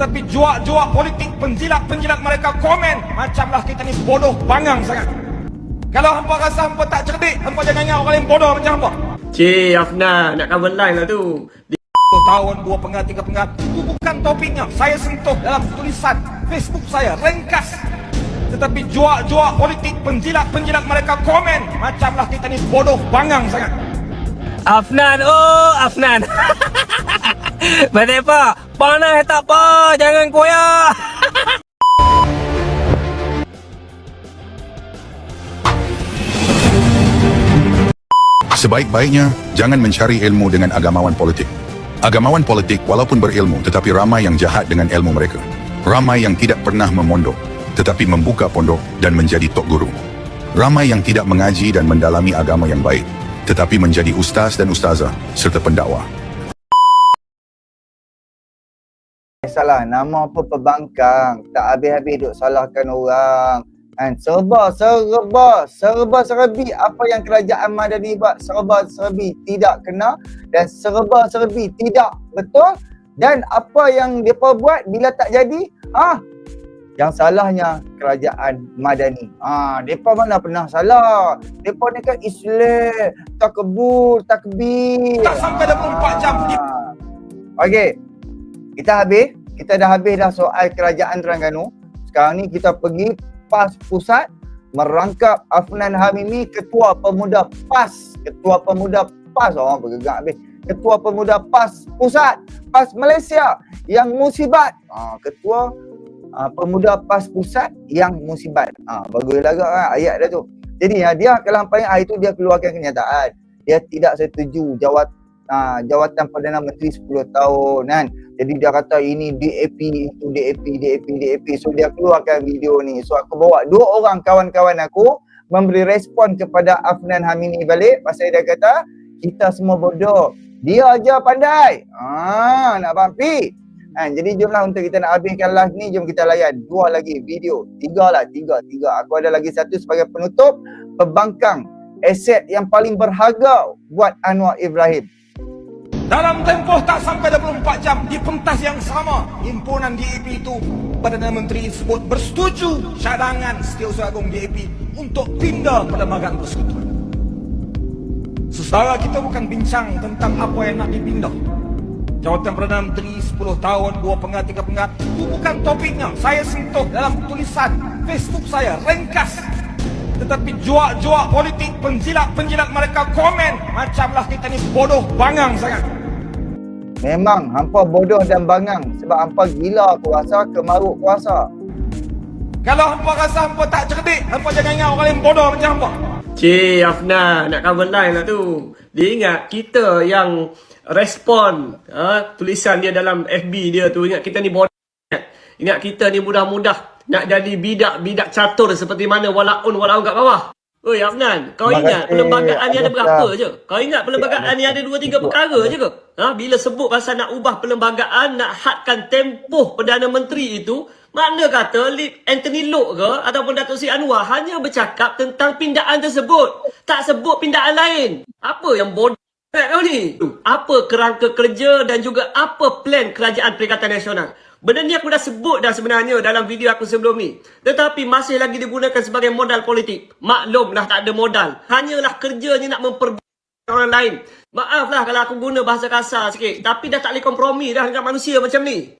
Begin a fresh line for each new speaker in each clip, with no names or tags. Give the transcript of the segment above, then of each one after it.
Tetapi juak-juak politik penjilat-penjilat mereka komen Macamlah kita ni bodoh bangang sangat. Kalau hampa rasa hampa tak cerdik Hampa jangan ingat orang lain bodoh macam hampa.
Cik Afnan nak cover line lah tu. Di-
tahun dua pengat tiga pengat itu bukan topiknya. Saya sentuh dalam tulisan Facebook saya ringkas. Tetapi juak-juak politik penjilat-penjilat mereka komen macamlah kita ni bodoh bangang sangat.
Afnan, oh Afnan. Betul apa? Panas tak apa, jangan koyak.
Sebaik-baiknya, jangan mencari ilmu dengan agamawan politik. Agamawan politik walaupun berilmu tetapi ramai yang jahat dengan ilmu mereka. Ramai yang tidak pernah memondok tetapi membuka pondok dan menjadi tok guru. Ramai yang tidak mengaji dan mendalami agama yang baik tetapi menjadi ustaz dan ustazah serta pendakwah.
Salah nama apa pembangkang tak habis-habis duk salahkan orang kan serba serba serba serbi apa yang kerajaan Madani buat serba serbi tidak kena dan serba serbi tidak betul dan apa yang depa buat bila tak jadi ah yang salahnya kerajaan Madani. Ah, depa mana pernah salah. Depa ni kan Islam, takbur, takbir.
tak sampai 24 jam di
Ah. Okey. Kita habis. Kita dah habis dah soal kerajaan Terengganu. Sekarang ni kita pergi PAS Pusat merangkap Afnan Hamimi Ketua Pemuda PAS. Ketua Pemuda PAS. Oh, bergegak habis. Ketua Pemuda PAS Pusat. PAS Malaysia yang musibat. Ah, Ketua uh, Pemuda PAS Pusat yang musibat. Ah, bagus lagak kan ayat dia tu. Jadi ah, dia kelampaian hari tu dia keluarkan kenyataan. Dia tidak setuju jawat uh, jawatan Perdana Menteri 10 tahun kan. Jadi dia kata ini DAP, itu DAP, DAP, DAP. So dia keluarkan video ni. So aku bawa dua orang kawan-kawan aku memberi respon kepada Afnan Hamini balik pasal dia kata kita semua bodoh. Dia aja pandai. Ah, nak bampi. Kan, jadi jomlah untuk kita nak habiskan live ni, jom kita layan dua lagi video. Tiga lah, tiga, tiga. Aku ada lagi satu sebagai penutup, pembangkang aset yang paling berharga buat Anwar Ibrahim.
Dalam tempoh tak sampai 24 jam di pentas yang sama himpunan DAP itu Perdana Menteri sebut bersetuju cadangan Setiausaha Agung DAP untuk pindah Perlembagaan Persekutuan Saudara kita bukan bincang tentang apa yang nak dipindah. Jawatan Perdana Menteri 10 tahun, 2 pengat, 3 pengat Itu bukan topiknya. Saya sentuh dalam tulisan Facebook saya Ringkas. Tetapi juak-juak politik penjilat-penjilat mereka komen Macamlah kita ni bodoh bangang sangat
Memang hampa bodoh dan bangang sebab hampa gila kuasa, kemaruk kuasa.
Kalau hampa rasa hampa tak cerdik Hampa jangan ingat orang lain bodoh macam hampa
Cik Afnan nak cover line lah tu. Dia ingat kita yang respon ha, tulisan dia dalam FB dia tu ingat kita ni bodoh. Ingat, kita ni mudah-mudah nak jadi bidak-bidak catur seperti mana walaun walaun kat bawah. Oi Afnan, kau
Terima
ingat perlembagaan ni ada berapa je? Kau ingat perlembagaan ni ada dua tiga perkara je ke? Ha, bila sebut pasal nak ubah perlembagaan, nak hadkan tempoh Perdana Menteri itu, mana kata Anthony Loke ke ataupun Datuk Seri Anwar hanya bercakap tentang pindaan tersebut. Tak sebut pindaan lain. Apa yang bodoh kau ni? Apa kerangka kerja dan juga apa plan kerajaan Perikatan Nasional? Benda ni aku dah sebut dah sebenarnya dalam video aku sebelum ni. Tetapi masih lagi digunakan sebagai modal politik. Maklumlah tak ada modal. Hanyalah kerjanya nak memperbaiki orang lain. Maaflah kalau aku guna bahasa kasar sikit. Tapi dah tak boleh kompromi dah dengan manusia macam ni.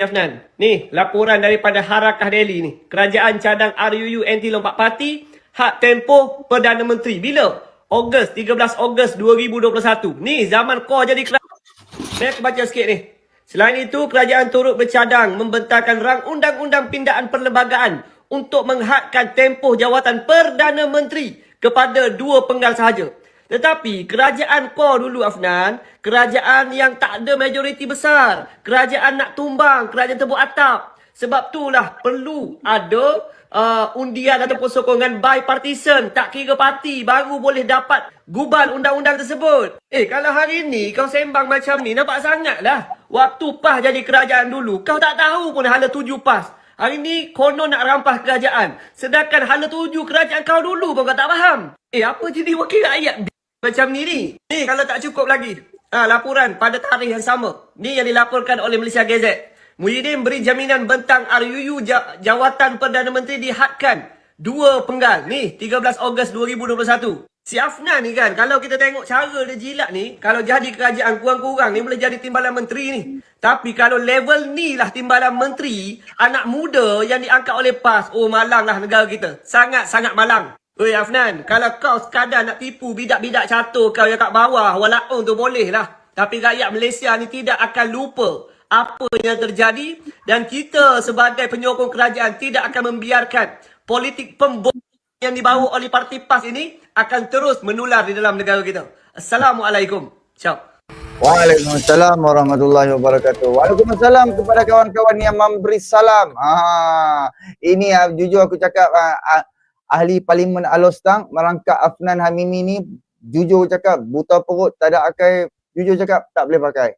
Afnan, ni laporan daripada Harakah Delhi ni. Kerajaan cadang RUU anti lompat parti, hak tempoh Perdana Menteri. Bila? Ogos, 13 Ogos 2021. Ni zaman kau jadi kerajaan. Saya baca sikit ni. Selain itu, kerajaan turut bercadang membentangkan rang undang-undang pindaan perlembagaan untuk menghadkan tempoh jawatan Perdana Menteri kepada dua penggal sahaja. Tetapi kerajaan kau dulu Afnan, kerajaan yang tak ada majoriti besar, kerajaan nak tumbang, kerajaan tebuk atap. Sebab itulah perlu ada uh, undian ataupun sokongan bipartisan, tak kira parti baru boleh dapat guban undang-undang tersebut. Eh kalau hari ni kau sembang macam ni nampak sangat lah. Waktu PAS jadi kerajaan dulu, kau tak tahu pun hala tuju PAS. Hari ni konon nak rampas kerajaan. Sedangkan hala tuju kerajaan kau dulu kau tak faham. Eh apa jadi wakil rakyat macam ni ni? Ni kalau tak cukup lagi. Ha, laporan pada tarikh yang sama. Ni yang dilaporkan oleh Malaysia Gazette. Muhyiddin beri jaminan bentang RUU ja- Jawatan Perdana Menteri dihadkan. Dua penggal. Ni 13 Ogos 2021. Si Afnan ni kan, kalau kita tengok cara dia jilat ni, kalau jadi kerajaan kurang-kurang ni boleh jadi timbalan menteri ni. Tapi kalau level ni lah timbalan menteri, anak muda yang diangkat oleh PAS, oh malang lah negara kita. Sangat-sangat malang. Oi Afnan, kalau kau sekadar nak tipu bidak-bidak catur kau yang kat bawah, walaupun tu boleh lah. Tapi rakyat Malaysia ni tidak akan lupa apa yang terjadi dan kita sebagai penyokong kerajaan tidak akan membiarkan politik pembohongan yang dibawa oleh parti PAS ini akan terus menular di dalam negara kita. Assalamualaikum. Ciao.
Waalaikumsalam warahmatullahi wabarakatuh. Waalaikumsalam kepada kawan-kawan yang memberi salam. Ah, ini ah, jujur aku cakap ah, ah, ahli parlimen Alostang merangkap Afnan Hamimi ni jujur cakap buta perut tak ada akal jujur cakap tak boleh pakai.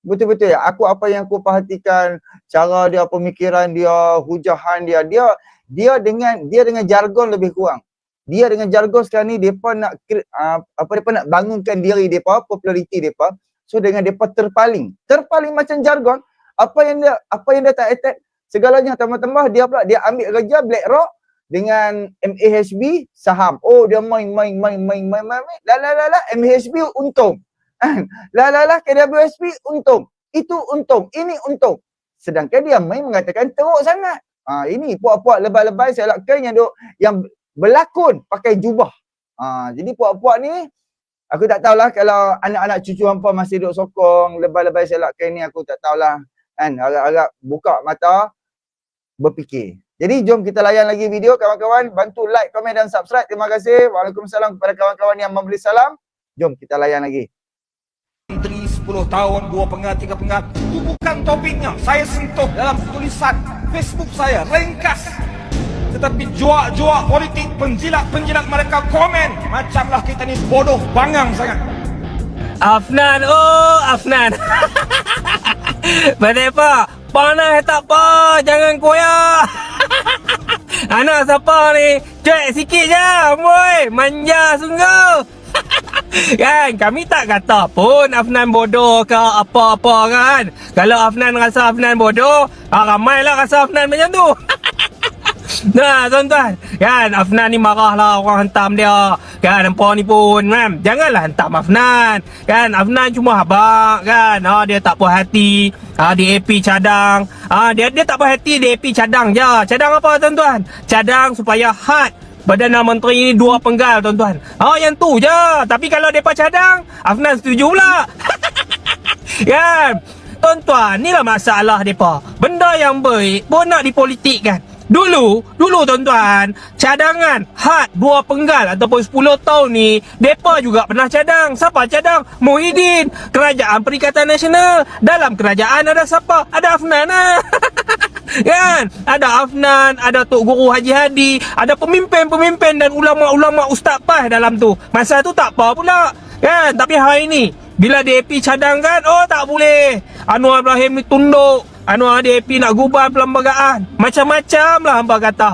Betul-betul ya. Aku apa yang aku perhatikan cara dia pemikiran dia, hujahan dia, dia dia dengan dia dengan jargon lebih kurang. Dia dengan jargon sekarang ni depa nak uh, apa depa nak bangunkan diri depa, populariti depa. So dengan depa terpaling. Terpaling macam jargon, apa yang dia apa yang dia tak attack segalanya tambah-tambah dia pula dia ambil kerja BlackRock dengan MAHB saham. Oh dia main main main main main main. main. La la la la MAHB untung. La la la KWSP untung. Itu untung. Ini untung. Sedangkan dia main mengatakan teruk sangat. Ha, ini puak-puak lebay-lebay saya lakkan yang duk, yang berlakon pakai jubah. Ha, jadi puak-puak ni aku tak tahulah kalau anak-anak cucu hampa masih duk sokong lebay-lebay saya lakkan ni aku tak tahulah kan harap-harap buka mata berfikir. Jadi jom kita layan lagi video kawan-kawan bantu like, komen dan subscribe. Terima kasih. Waalaikumsalam kepada kawan-kawan yang memberi salam. Jom kita layan lagi.
Menteri 10 tahun, dua pengat, tiga pengat. Itu bukan topiknya. Saya sentuh dalam tulisan Facebook saya. Ringkas. Tetapi juak-juak politik, penjilat-penjilat mereka komen. Macamlah kita ni bodoh, bangang sangat.
Afnan, oh Afnan. Pasal apa? Panas tak apa, jangan koyak. Anak siapa ni? Cuek sikit je, boy. Manja sungguh. kan kami tak kata pun Afnan bodoh ke apa-apa kan kalau Afnan rasa Afnan bodoh ah, ramailah rasa Afnan macam tu Nah, tuan-tuan. Kan, Afnan ni marah lah orang hantam dia. Kan, hampa ni pun, kan. Janganlah hantam Afnan. Kan, Afnan cuma habak, kan. Ha, dia tak puas hati. Ha, DAP cadang. Ha, dia dia tak puas hati, DAP cadang je. Cadang apa, tuan-tuan? Cadang supaya had Perdana Menteri ni dua penggal, tuan-tuan. Ha, yang tu je. Tapi kalau mereka cadang, Afnan setuju pula. kan? Tuan-tuan, inilah masalah mereka. Benda yang baik pun nak dipolitikkan. Dulu, dulu tuan-tuan, cadangan had dua penggal ataupun 10 tahun ni, depa juga pernah cadang. Siapa cadang? Muhyiddin, Kerajaan Perikatan Nasional. Dalam kerajaan ada siapa? Ada Afnan lah. kan? Ada Afnan, ada Tok Guru Haji Hadi, ada pemimpin-pemimpin dan ulama-ulama ustaz PAS dalam tu. Masa tu tak apa pula. Kan? Tapi hari ni, bila DAP cadangkan, oh tak boleh. Anwar Ibrahim ni tunduk. Anwar DAP nak gubal perlembagaan. Macam-macam lah hamba kata.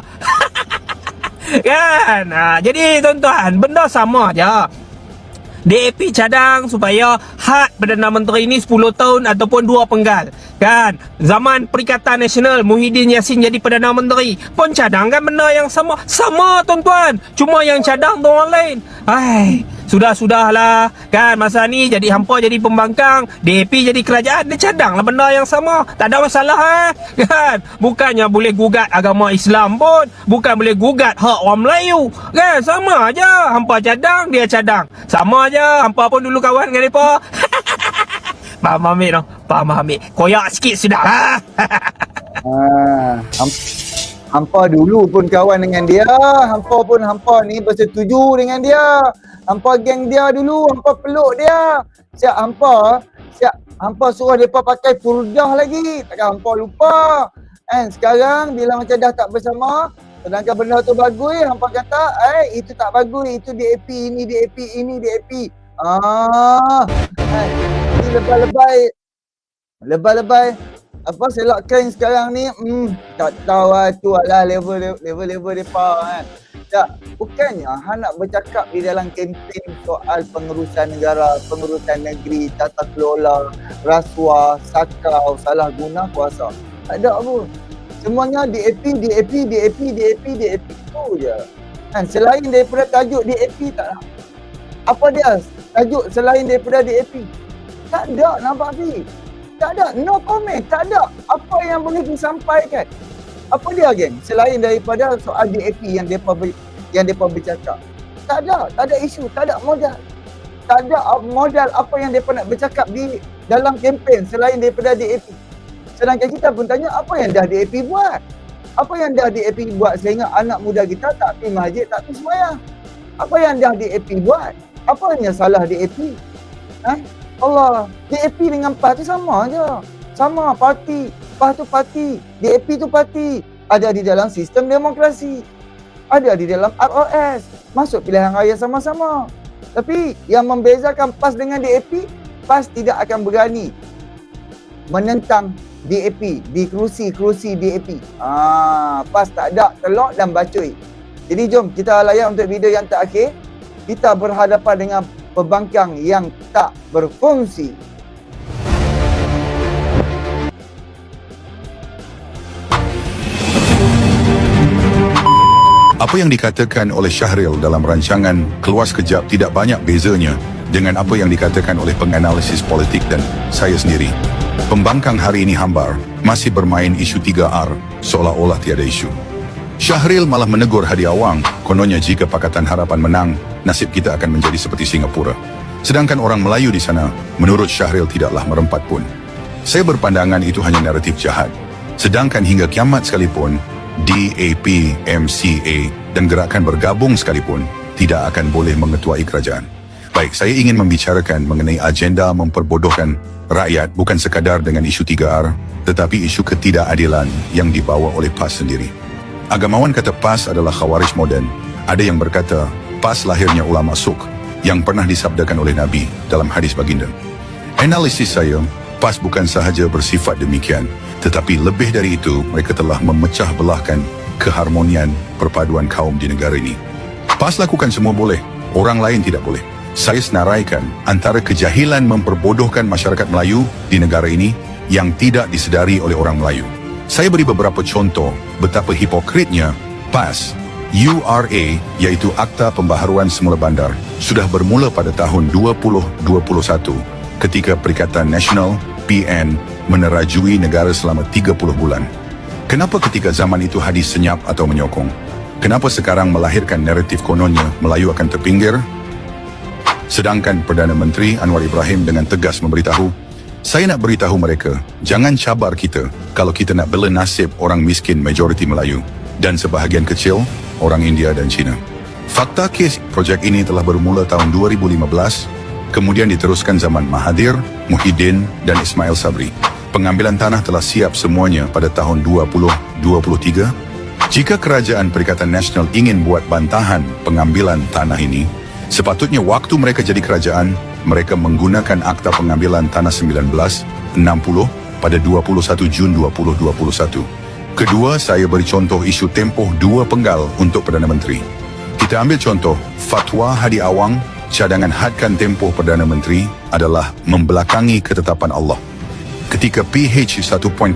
kan? Ha, jadi tuan-tuan, benda sama je. DAP cadang supaya had Perdana Menteri ini 10 tahun ataupun dua penggal. Kan? Zaman Perikatan Nasional Muhyiddin Yassin jadi Perdana Menteri pun cadang kan benda yang sama. Sama tuan-tuan. Cuma yang cadang tu orang lain. Ai, sudah-sudahlah. Kan masa ni jadi hampa jadi pembangkang, DAP jadi kerajaan dia cadang lah benda yang sama. Tak ada masalah eh. Kan? Bukannya boleh gugat agama Islam pun, bukan boleh gugat hak orang Melayu. Kan? Sama aja. Hampa cadang, dia cadang. Sama aja. Hampa pun dulu kawan dengan depa. Faham ambil no? Faham ambil. Koyak sikit sudah. Ha?
Ha, ham- hampa dulu pun kawan dengan dia. Hampa pun hampa ni bersetuju dengan dia. Hampa geng dia dulu, hampa peluk dia. Siap hampa, siap hampa suruh depa pakai purdah lagi. Takkan hampa lupa. Kan sekarang bila macam dah tak bersama, sedangkan benda tu bagus, hampa kata, "Eh, itu tak bagus, itu DAP ini, DAP ini, DAP." Ah, kan. Ini lebay-lebay. Lebay-lebay apa selak kain sekarang ni hmm, tak tahu lah tu lah level level level depa kan tak bukannya Han nak bercakap di dalam kempen soal pengurusan negara pengurusan negeri tata kelola rasuah sakau salah guna kuasa. Tak ada pun semuanya DAP DAP DAP DAP DAP tu je. Kan selain daripada tajuk DAP tak nak apa dia? Tajuk selain daripada DAP tak ada nampak Fi tak ada. No comment tak ada. Apa yang boleh disampaikan apa dia geng? Selain daripada soal DAP yang depa yang depa bercakap. Tak ada tak ada isu tak ada modal. Tak ada modal apa yang depa nak bercakap di dalam kempen selain daripada DAP sedangkan kita pun tanya apa yang dah DAP buat? Apa yang dah DAP buat sehingga anak muda kita tak pergi masjid tak pergi sembahyang apa yang dah DAP buat? Apa yang salah DAP ha? Allah DAP dengan PAS tu sama je. Sama parti PAS tu parti. DAP tu parti. Ada di dalam sistem demokrasi. Ada di dalam ROS masuk pilihan raya sama-sama. Tapi yang membezakan PAS dengan DAP PAS tidak akan berani menentang DAP di kerusi-kerusi DAP ah PAS tak ada telok dan bacoi. Jadi jom kita layan untuk video yang terakhir. Kita berhadapan dengan pembangkang yang tak berfungsi.
Apa yang dikatakan oleh Syahril dalam rancangan Keluar Sekejap tidak banyak bezanya dengan apa yang dikatakan oleh penganalisis politik dan saya sendiri. Pembangkang hari ini hambar masih bermain isu 3R seolah-olah tiada isu. Syahril malah menegur Hadi Awang, kononnya jika Pakatan Harapan menang, nasib kita akan menjadi seperti Singapura. Sedangkan orang Melayu di sana, menurut Syahril tidaklah merempat pun. Saya berpandangan itu hanya naratif jahat. Sedangkan hingga kiamat sekalipun, DAP, MCA dan gerakan bergabung sekalipun tidak akan boleh mengetuai kerajaan. Baik, saya ingin membicarakan mengenai agenda memperbodohkan rakyat bukan sekadar dengan isu 3R, tetapi isu ketidakadilan yang dibawa oleh PAS sendiri. Agamawan kata PAS adalah khawarij moden. Ada yang berkata PAS lahirnya ulama suk yang pernah disabdakan oleh Nabi dalam hadis baginda. Analisis saya, PAS bukan sahaja bersifat demikian, tetapi lebih dari itu mereka telah memecah belahkan keharmonian perpaduan kaum di negara ini. PAS lakukan semua boleh, orang lain tidak boleh. Saya senaraikan antara kejahilan memperbodohkan masyarakat Melayu di negara ini yang tidak disedari oleh orang Melayu. Saya beri beberapa contoh betapa hipokritnya PAS URA iaitu Akta Pembaharuan Semula Bandar sudah bermula pada tahun 2021 ketika Perikatan Nasional PN menerajui negara selama 30 bulan. Kenapa ketika zaman itu hadis senyap atau menyokong? Kenapa sekarang melahirkan naratif kononnya Melayu akan terpinggir? Sedangkan Perdana Menteri Anwar Ibrahim dengan tegas memberitahu, saya nak beritahu mereka, jangan cabar kita kalau kita nak bela nasib orang miskin majoriti Melayu dan sebahagian kecil orang India dan China. Fakta kes projek ini telah bermula tahun 2015, kemudian diteruskan zaman Mahathir, Muhyiddin dan Ismail Sabri. Pengambilan tanah telah siap semuanya pada tahun 2023. Jika Kerajaan Perikatan Nasional ingin buat bantahan pengambilan tanah ini, sepatutnya waktu mereka jadi kerajaan, mereka menggunakan Akta Pengambilan Tanah 1960 pada 21 Jun 2021. Kedua, saya beri contoh isu tempoh dua penggal untuk Perdana Menteri. Kita ambil contoh, fatwa Hadi Awang, cadangan hadkan tempoh Perdana Menteri adalah membelakangi ketetapan Allah. Ketika PH 1.0,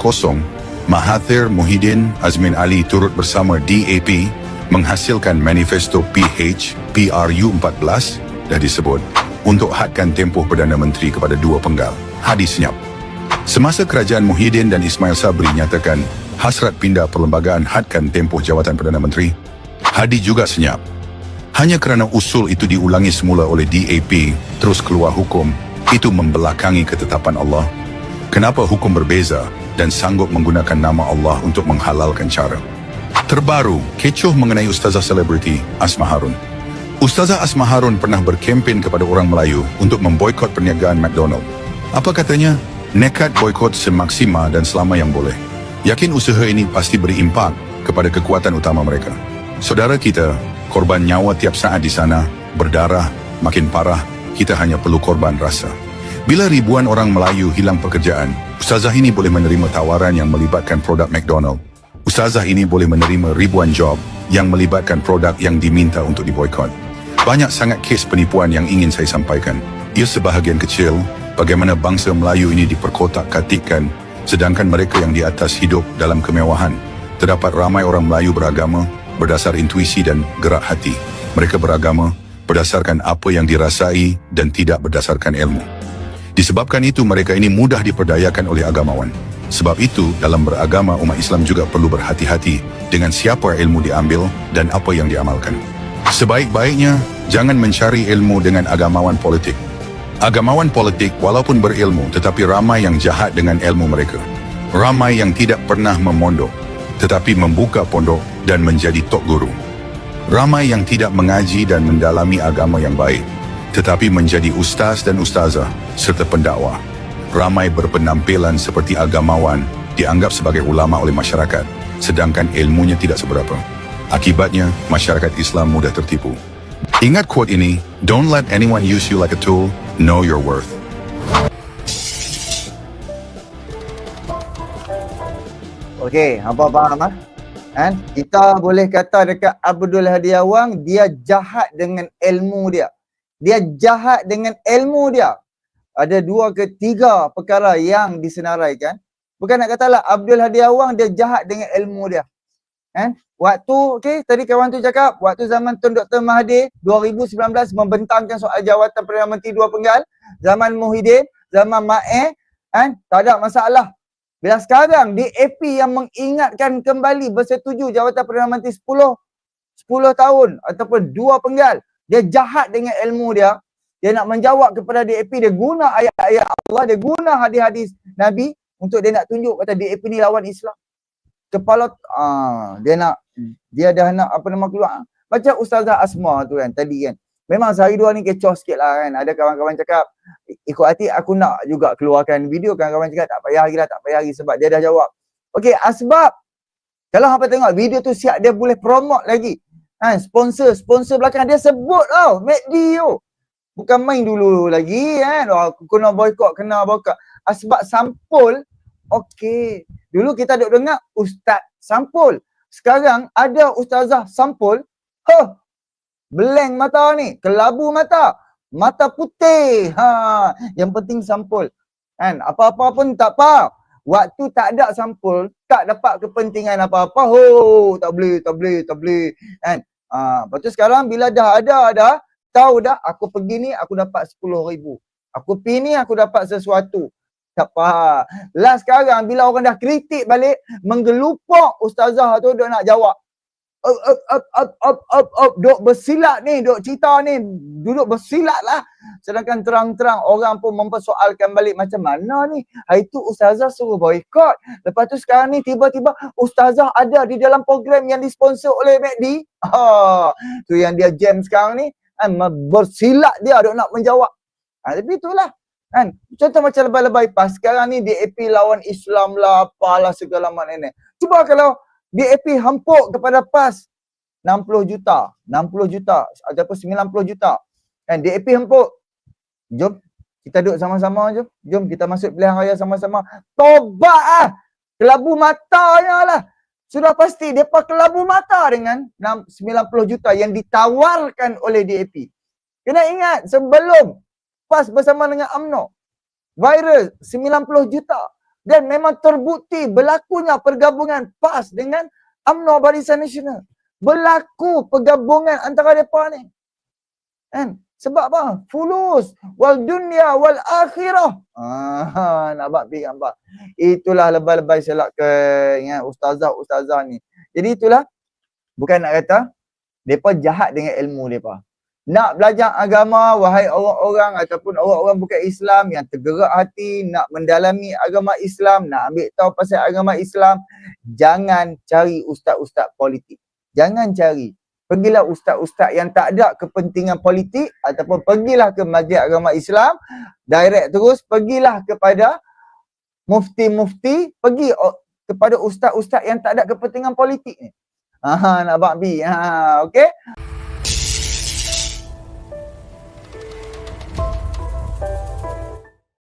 Mahathir Muhyiddin Azmin Ali turut bersama DAP menghasilkan manifesto PH PRU 14 dah disebut untuk hadkan tempoh Perdana Menteri kepada dua penggal. Hadi senyap. Semasa kerajaan Muhyiddin dan Ismail Sabri nyatakan hasrat pindah perlembagaan hadkan tempoh jawatan Perdana Menteri, Hadi juga senyap. Hanya kerana usul itu diulangi semula oleh DAP terus keluar hukum, itu membelakangi ketetapan Allah. Kenapa hukum berbeza dan sanggup menggunakan nama Allah untuk menghalalkan cara? Terbaru, kecoh mengenai Ustazah Selebriti Asma Harun. Ustazah Asma Harun pernah berkempen kepada orang Melayu untuk memboikot perniagaan McDonald. Apa katanya? Nekat boikot semaksima dan selama yang boleh. Yakin usaha ini pasti beri impak kepada kekuatan utama mereka. Saudara kita, korban nyawa tiap saat di sana, berdarah, makin parah, kita hanya perlu korban rasa. Bila ribuan orang Melayu hilang pekerjaan, ustazah ini boleh menerima tawaran yang melibatkan produk McDonald. Ustazah ini boleh menerima ribuan job yang melibatkan produk yang diminta untuk diboykot. Banyak sangat kes penipuan yang ingin saya sampaikan. Ia sebahagian kecil bagaimana bangsa Melayu ini diperkotak-katikkan sedangkan mereka yang di atas hidup dalam kemewahan. Terdapat ramai orang Melayu beragama berdasar intuisi dan gerak hati. Mereka beragama berdasarkan apa yang dirasai dan tidak berdasarkan ilmu. Disebabkan itu mereka ini mudah diperdayakan oleh agamawan. Sebab itu dalam beragama umat Islam juga perlu berhati-hati dengan siapa ilmu diambil dan apa yang diamalkan. Sebaik-baiknya jangan mencari ilmu dengan agamawan politik. Agamawan politik walaupun berilmu tetapi ramai yang jahat dengan ilmu mereka. Ramai yang tidak pernah memondok tetapi membuka pondok dan menjadi tok guru. Ramai yang tidak mengaji dan mendalami agama yang baik tetapi menjadi ustaz dan ustazah serta pendakwah. Ramai berpenampilan seperti agamawan dianggap sebagai ulama oleh masyarakat sedangkan ilmunya tidak seberapa. Akibatnya, masyarakat Islam mudah tertipu. Ingat quote ini, don't let anyone use you like a tool, know your worth.
Okey, apa faham ah? Kan? Kita boleh kata dekat Abdul Hadi Awang dia jahat dengan ilmu dia. Dia jahat dengan ilmu dia. Ada dua ke tiga perkara yang disenaraikan. Bukan nak katalah Abdul Hadi Awang dia jahat dengan ilmu dia. Kan? Waktu okey tadi kawan tu cakap waktu zaman Tun Dr Mahathir 2019 membentangkan soal jawatan Perdana Menteri dua penggal, zaman Muhyiddin, zaman Mae kan tak ada masalah. Bila sekarang DAP yang mengingatkan kembali bersetuju jawatan Perdana Menteri 10 10 tahun ataupun dua penggal, dia jahat dengan ilmu dia. Dia nak menjawab kepada DAP, dia guna ayat-ayat Allah, dia guna hadis-hadis Nabi untuk dia nak tunjuk kata DAP ni lawan Islam. Kepala ah dia nak dia dah nak apa nama keluar. Macam Ustazah Asma tu kan tadi kan. Memang sehari dua ni kecoh sikit lah kan. Ada kawan-kawan cakap, ikut hati aku nak juga keluarkan video. Kawan-kawan cakap tak payah lagi lah, tak payah lagi sebab dia dah jawab. Okey, asbab. Kalau apa tengok video tu siap dia boleh promote lagi. Ha, sponsor, sponsor belakang dia sebut tau. MACD tu. Bukan main dulu lagi kan. Oh, aku kena boykot, kena boykot. Asbab sampul, okey. Dulu kita duk dengar ustaz sampul. Sekarang ada ustazah sampul. Huh, Blank mata ni, kelabu mata. Mata putih. Ha, yang penting sampul. Kan? Apa-apa pun tak apa. Waktu tak ada sampul, tak dapat kepentingan apa-apa. Ho, tak boleh, tak boleh, tak boleh. Kan? Ha, lepas tu sekarang bila dah ada dah, tahu dah aku pergi ni aku dapat RM10,000. Aku pergi ni aku dapat sesuatu. Tak apa. Lah sekarang bila orang dah kritik balik, menggelupok ustazah tu dia nak jawab up, up, up, up, up, up, up, duk bersilat ni, duk cerita ni, duduk bersilat lah. Sedangkan terang-terang orang pun mempersoalkan balik macam mana ni. Hari tu ustazah suruh boykot. Lepas tu sekarang ni tiba-tiba ustazah ada di dalam program yang disponsor oleh MACD. Ha, tu yang dia jam sekarang ni. Kan, bersilat dia duk nak menjawab. Ha, tapi itulah. Kan? Contoh macam lebay-lebay pas. Sekarang ni DAP lawan Islam lah, apalah segala macam ni. Cuba kalau DAP hempuk kepada PAS 60 juta, 60 juta ataupun 90 juta. Kan DAP hempuk. Jom kita duduk sama-sama jom. Jom kita masuk pilihan raya sama-sama. Tobat ah. Kelabu matanya lah. Sudah pasti depa kelabu mata dengan 90 juta yang ditawarkan oleh DAP. Kena ingat sebelum PAS bersama dengan UMNO viral 90 juta dan memang terbukti berlakunya pergabungan PAS dengan UMNO Barisan Nasional. Berlaku pergabungan antara mereka ni. Kan? Sebab apa? Fulus. Wal dunia wal akhirah. Ah, nampak pergi nampak. Itulah lebay-lebay selak ke ingat ustazah-ustazah ni. Jadi itulah. Bukan nak kata. Mereka jahat dengan ilmu mereka nak belajar agama wahai orang-orang ataupun orang-orang bukan Islam yang tergerak hati nak mendalami agama Islam, nak ambil tahu pasal agama Islam, jangan cari ustaz-ustaz politik. Jangan cari. Pergilah ustaz-ustaz yang tak ada kepentingan politik ataupun pergilah ke majlis agama Islam, direct terus pergilah kepada mufti-mufti, pergi kepada ustaz-ustaz yang tak ada kepentingan politik ni. Ha nak bakbi. Ha okey.